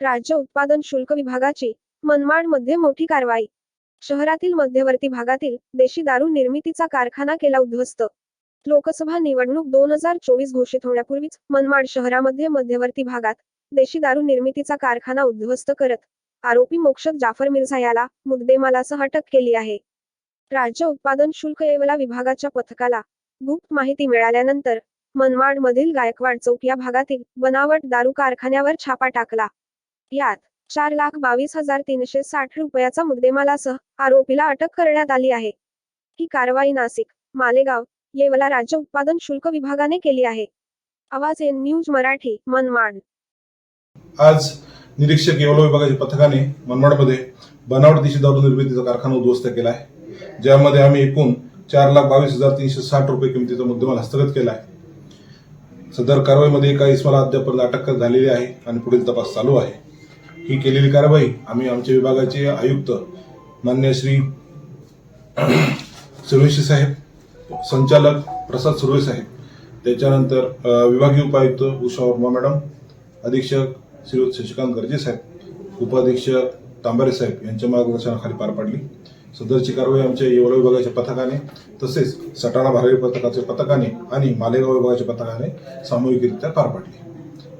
राज्य उत्पादन शुल्क विभागाची मनमाडमध्ये मोठी कारवाई. शहरातील मध्यवर्ती भागातील देशी दारू निर्मितीचा कारखाना केला उद्ध्वस्त. लोकसभा निवडणूक दोन हजार चोवीस घोषित होण्यापूर्वीच मनमाड शहरामध्ये मध्यवर्ती भागात देशी दारू निर्मितीचा कारखाना उद्ध्वस्त करत आरोपी मोक्षद जाफर मिर्झा याला मुद्देमालासह अटक केली आहे. राज्य उत्पादन शुल्क येवला विभागाच्या पथकाला गुप्त माहिती मिळाल्यानंतर मनमाड मधील गायकवाड चौक या भागातील बनावट दारू कारखान्यावर छापा टाकला. यात चार लाख बावीस हजार तीनशे साठ रुपयाचा मुद्देमालासह आरोपीला अटक करण्यात आली आहे. ही कारवाई नाशिक मालेगाव येवला राज्य उत्पादन शुल्क विभागाने केली आहे. आवाज एन न्यूज मराठी मनमाड. आज निरीक्षक येवला विभागाच्या पथकाने मनमाडमध्ये बनावट देशी दारू निर्मितीचा कारखाना उद्ध्वस्त केला आहे. ज्यामध्ये आम्ही एकूण चार लाख बावीस हजार तीनशे साठ रुपये किमतीचा मुद्देमाल हस्तगत केला आहे. सदर कारवाईमध्ये एका इसमाला अद्यापर्यंत अटक झालेली आहे आणि पुढील तपास चालू आहे. ही केलेली कारवाई आम्ही आमच्या विभागाचे आयुक्त मान्य श्री सुरवेशी साहेब संचालक प्रसाद सुरवे साहेब त्याच्यानंतर विभागीय उपायुक्त उषा वर्मा मॅडम अधीक्षक श्री शशिकांत गर्जे साहेब उपाधीक्षक तांबारे साहेब यांच्या मार्गदर्शनाखाली पार पाडली. सदरची कारवाई आमच्या येवला विभागाच्या पथकाने तसेच सटाणा भारवी पथकाच्या पथकाने आणि मालेगाव विभागाच्या पथकाने सामूहिकरित्या पार पाडली.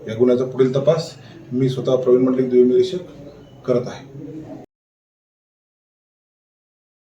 या गुन्ह्याचा पुढील तपास मी स्वतः प्रवीण मंडलिक देव निरीक्षक करत आहे.